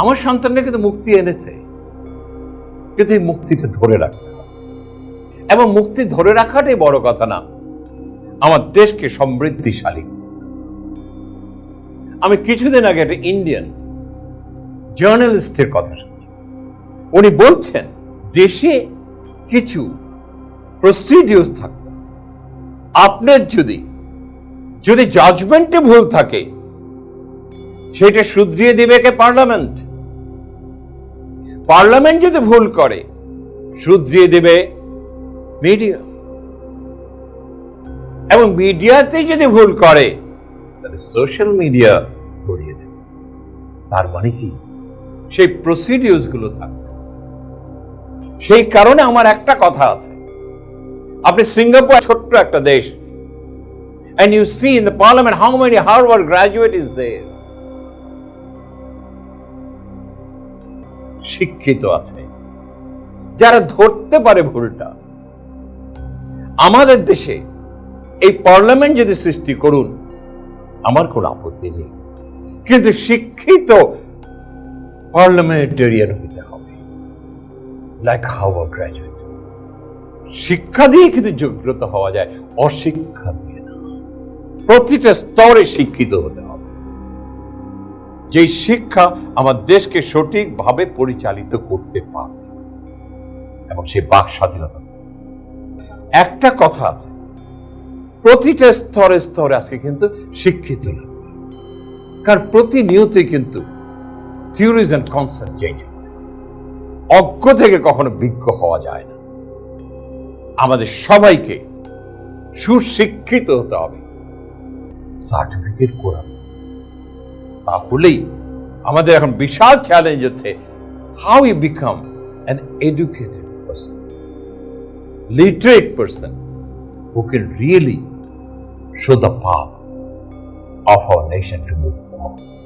আমার সন্তানরা কিন্তু মুক্তি এনেছে। কিন্তু এই মুক্তিটা ধরে রাখতে হবে। এবং মুক্তি ধরে রাখাটাই বড় কথা না। আমার দেশকে সমৃদ্ধিশালী আমি কিছুদিন আগে একটা ইন্ডিয়ান জার্নালিস্টের কথা শুনছি। উনি বলছেন, দেশে কিছু প্রসিডিওস থাকবে। আপনার যদি যদি জাজমেন্টে ভুল থাকে, সেটা শুধরিয়ে দিবে কে পার্লামেন্ট পার্লামেন্ট যদি ভুল করে, শুধরিয়ে দেবে মিডিয়া এবং মিডিয়াতে যদি ভুল করে, তাহলে সোশ্যাল মিডিয়া ধরিয়ে দেবে। তার মানে কি? সেই প্রসিডিউসগুলো থাকবে। সেই কারণে আমার একটা কথা আছে। আপনি সিঙ্গাপুর ছোট্ট একটা দেশ, and you see in the parliament how many Harvard graduate is there শিক্ষিত আছে। যারা ধরতে পারে ভুলটা, আমাদের দেশে এই পার্লামেন্ট যদি সৃষ্টি করুন, আমার কোনো আপত্তি নেই। কিন্তু শিক্ষিত পার্লামেন্টেরিয়ান হতে হবে। লাইক হাওয়ার গ্রাজুয়েট শিক্ষা দিয়ে কিন্তু যোগ্যতা হওয়া যায়, অশিক্ষা দিয়ে না। প্রতিটা স্তরে শিক্ষিত হতে যেই শিক্ষা আমার দেশকে সঠিকভাবে পরিচালিত করতে পারবে এবং সেই বাক স্বাধীনতা। একটা কথা আছে, প্রতিটা স্তরে স্তরে আজকে কিন্তু শিক্ষিত লাগবে কারণ প্রতিনিয়তই কিন্তু থিওরিজ অ্যান্ড কনসেপ্ট চেঞ্জ হচ্ছে। অজ্ঞ থেকে কখনো বিজ্ঞ হওয়া যায় না। আমাদের সবাইকে সুশিক্ষিত হতে হবে। সার্টিফিকেট করাবে তাহলেই আমাদের এখন বিশাল চ্যালেঞ্জ হচ্ছে how you become an educated person literate person who can really show the path of our nation to move forward.